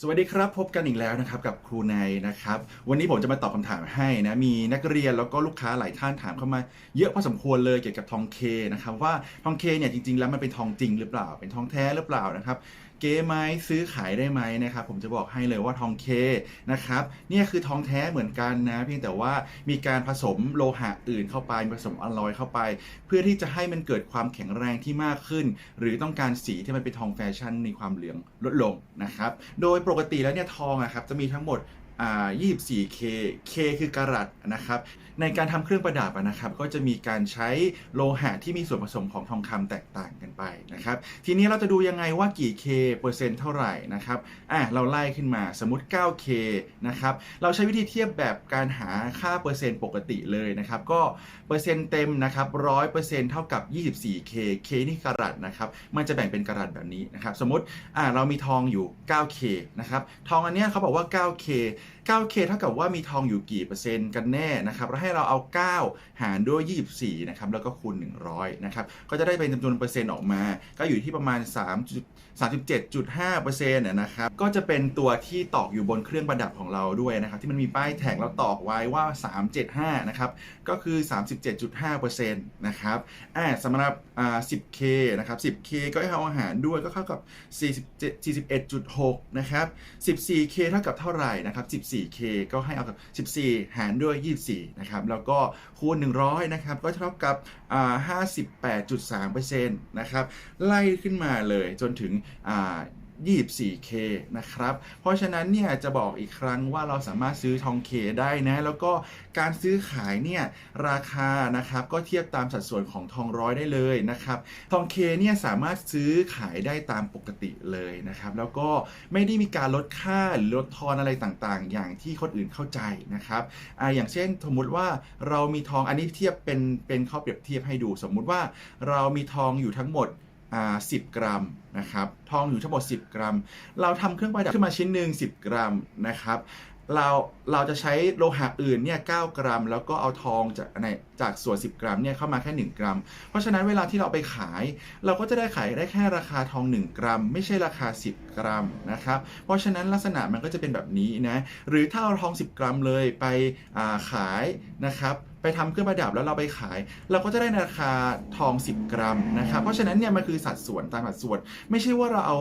สวัสดีครับ พบกันอีกแล้วนะครับกับครูนายนะครับ วันนี้ผมจะมาตอบคำถามให้นะมีนักเรียนแล้วก็ลูกค้าหลายท่านถามเข้ามา เยอะพอสมควรเลยเกี่ยวกับทองเคนะครับว่าทองเคเนี่ยจริงๆแล้วมันเป็นทองจริงหรือเปล่า เป็นทองแท้หรือเปล่านะครับเก๊ไหมซื้อขายได้ไหมนะครับผมจะบอกให้เลยว่าทองเคนะครับเนี่ยคือทองแท้เหมือนกันนะเพียงแต่ว่ามีการผสมโลหะอื่นเข้าไปผสมอลลอยเข้าไป เพื่อที่จะให้มันเกิดความแข็งแรงที่มากขึ้น หรือต้องการสีที่มันเป็นทองแฟชั่นมีความเหลืองลดลงนะครับโดยปกติแล้วเนี่ยทองอะครับจะมีทั้งหมด 24K K คือกรัตนะครับ ในการทำเครื่องประดับนะครับ ก็จะมีการใช้โลหะที่มีส่วนผสมของทองคำแตกต่างกันไปนะครับ ทีนี้เราจะดูยังไงว่ากี่ K เปอร์เซ็นต์เท่าไหร่นะครับอะเราไล่ขึ้นมาสมมติ 9K นะครับ เราใช้วิธีเทียบแบบการหาค่าเปอร์เซ็นต์ปกติเลยนะครับ ก็เปอร์เซ็นต์เต็มนะครับ100%เท่ากับ 24K K นี่กรัตนะครับ มันจะแบ่งเป็นกรัตแบบนี้นะครับ สมมติอ่าเรามีทองอยู่ 9K นะครับ ทองอันเนี้ยเขาบอกว่า 9K 9K เท่ากับว่ามีทองอยู่กี่เปอร์เซ็นต์กันแน่นะครับแล้วให้เราเอา 9 หารด้วย 24 นะครับ แล้วก็คูณ 100 นะครับ ก็จะได้เป็นจำนวนเปอร์เซ็นต์ออกมา ก็อยู่ที่ประมาณ 3 37.5%นะครับ ก็จะเป็นตัวที่ตอกอยู่บนเครื่องประดับของเราด้วยนะครับ ที่มันมีป้ายแท็กเราตอกไว้ว่า 375 นะครับ ก็คือ 37.5%นะครับอ่าสำหรับอ่า 10K นะครับ 10K ก็ให้เอาอาหารด้วยก็เท่ากับ47 41.6 นะครับ 14K เท่ากับเท่าไหร่นะครับ 14K ก็ให้เอากับ14 หารด้วย 24 นะครับ แล้วก็คูณ 100 นะครับ ก็เท่ากับอ่า58.3%นะครับ ไล่ขึ้นมาเลยจนถึง 24K นะครับ เพราะฉะนั้นเนี่ยจะบอกอีกครั้งว่าเราสามารถซื้อทองเคได้นะ แล้วก็การซื้อขายเนี่ยราคานะครับก็เทียบตามสัดส่วนของทองร้อยได้เลยนะครับ ทองเคเนี่ยสามารถซื้อขายได้ตามปกติเลยนะครับ แล้วก็ไม่ได้มีการลดค่าหรือลดทอนอะไรต่างๆ อย่างที่คนอื่นเข้าใจนะครับอ่าอย่างเช่นสมมุติว่าเรามีทองอันนี้เทียบเป็นเป็นข้อเปรียบเทียบให้ดู สมมุติว่าเรามีทองอยู่ทั้งหมด 10 กรัมนะครับ ทองอยู่ทั้งหมด 10 กรัม เราทำเครื่องประดับขึ้นมาชิ้นหนึ่ง10 กรัมนะครับ เราเราจะใช้โลหะอื่นเนี่ย9กรัม แล้วก็เอาทองจากในจากส่วน 10 กรัมเนี่ยเข้ามาแค่ 1 กรัม เพราะฉะนั้นเวลาที่เราไปขาย เราก็จะได้ขายได้แค่ราคาทอง 1 กรัม ไม่ใช่ราคา 10 กรัมนะครับเพราะฉะนั้นลักษณะมันก็จะเป็นแบบนี้นะหรือถ้าเอาทอง 10 กรัมเลยไปาขายนะครับไปทำเครื่องประดับแล้วเราไปขาย เราก็จะได้ราคาทอง 10 กรัมนะครับเพราะฉะนั้นเนี่ยมันคือสัดส่วนตามสัดส่วน ไม่ใช่ว่าเราเอา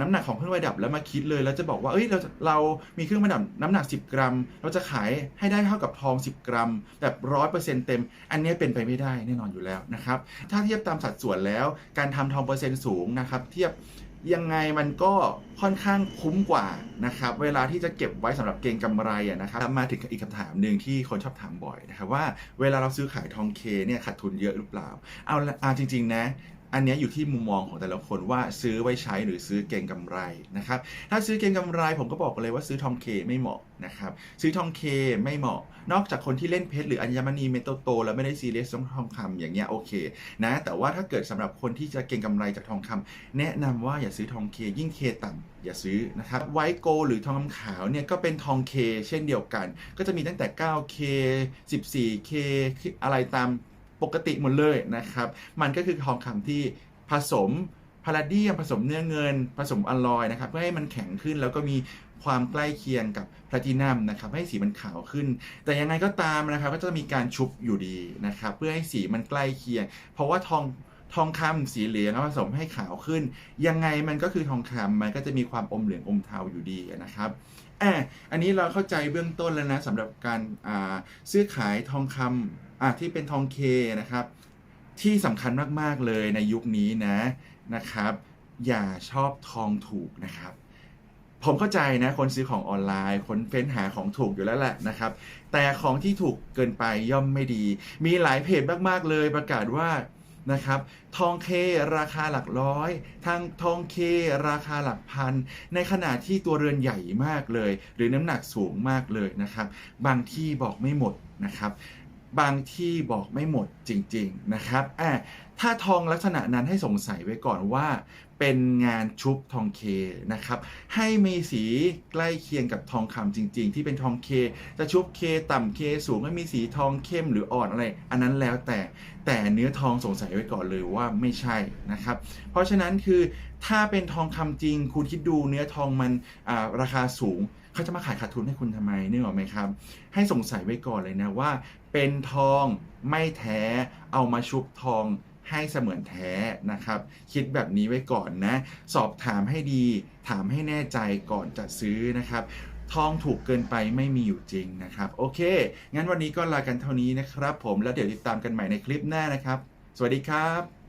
น้ำหนักของเครื่องประดับแล้วมาคิดเลย แล้วจะบอกว่าเอ้ยเราเรามีเครื่องประดับน้ำหนัก 10 กรัม เราจะขายให้ได้เท่ากับทอง 10 กรัม แบบร้อยเปอร์เซ็นต์เต็ม อันนี้เป็นไปไม่ได้แน่นอนอยู่แล้วนะครับ ถ้าเทียบตามสัดส่วนแล้วการทำทองเปอร์เซ็นต์สูงนะครับเทียบยังไงมันก็ค่อนข้างคุ้มกว่านะครับ เวลาที่จะเก็บไว้สำหรับเก็งกำไรอะนะครับมาถึงอีกคำถามหนึ่งที่คนชอบถามบ่อยนะครับว่าเวลาเราซื้อขายทองเคเนี่ยขาดทุนเยอะหรือเปล่า เอาละอ่าจริง ๆ นะ อันนี้อยู่ที่มุมมองของแต่ละคนว่าซื้อไว้ใช้หรือซื้อเก็งกำไรนะครับ ถ้าซื้อเก็งกำไรผมก็บอกเลยว่าซื้อทองเคไม่เหมาะนะครับซื้อทองเคไม่เหมาะ นอกจากคนที่เล่นเพชรหรืออัญมณีเมตโตแล้วไม่ได้ซีเรียสเรื่องทองคำอย่างเงี้ยโอเคนะแต่ว่าถ้าเกิดสำหรับคนที่จะเก็งกำไรจากทองคำแนะนำว่าอย่าซื้อทองเคยิ่งเคต่ำอย่าซื้อนะครับไวโกลหรือทองคำขาวเนี่ยก็เป็นทองเคเช่นเดียวกัน ก็จะมีตั้งแต่ 9K 14K อะไรตาม ปกติหมดเลยนะครับ มันก็คือทองคำที่ผสมพาราเดียมผสมเนื้อเงิน ผสมอลลอยนะครับ เพื่อให้มันแข็งขึ้นแล้วก็มีความใกล้เคียงกับแพลตินัมนะครับให้สีมันขาวขึ้น แต่ยังไงก็ตามนะครับก็จะมีการชุบอยู่ดีนะครับเพื่อให้สีมันใกล้เคียง เพราะว่าทองทองคำสีเหลืองผสมให้ขาวขึ้น ยังไงมันก็คือทองคำมันก็จะมีความอมเหลืองอมเทาอยู่ดีนะครับ อะอันนี้เราเข้าใจเบื้องต้นแล้วนะสำหรับการอ่าซื้อขายทองคำอะที่เป็นทองเคนะครับ ที่สำคัญมากๆเลยในยุคนี้นะนะครับ อย่าชอบทองถูกนะครับผมเข้าใจนะคนซื้อของออนไลน์คนเฟ้นหาของถูกอยู่แล้วแหละนะครับ แต่ของที่ถูกเกินไปย่อมไม่ดี มีหลายเพจมาก ๆ เลยประกาศว่า นะครับ ทองเคราคาหลักร้อย ทางทองเคราคาหลักพัน ในขณะที่ตัวเรือนใหญ่มากเลย หรือน้ำหนักสูงมากเลยนะครับ บางที่บอกไม่หมดนะครับบางที่บอกไม่หมดจริง ๆ นะครับอะถ้าทองลักษณะนั้นให้สงสัยไว้ก่อนว่า เป็นงานชุบทองเคนะครับ ให้มีสีใกล้เคียงกับทองคำจริง ๆ ที่เป็นทองเค จะชุบเคต่ำเคสูงให้มีสีทองเข้มหรืออ่อนอะไร อันนั้นแล้วแต่แต่เนื้อทองสงสัยไว้ก่อนเลยว่าไม่ใช่นะครับ เพราะฉะนั้นคือถ้าเป็นทองคำจริง คุณคิดดูเนื้อทองมันราคาสูงเขาจะมาขายขาดทุนให้คุณทำไมนึกออกไหมครับ ให้สงสัยไว้ก่อนเลยนะว่า เป็นทองไม่แท้เอามาชุบทอง ให้เสมือนแท้นะครับ คิดแบบนี้ไว้ก่อนนะ สอบถามให้ดีถามให้แน่ใจก่อนจะซื้อนะครับทองถูกเกินไปไม่มีอยู่จริงนะครับ โอเค งั้นวันนี้ก็ลากันเท่านี้นะครับ ผมแล้วเดี๋ยวติดตามกันใหม่ในคลิปหน้านะครับ สวัสดีครับ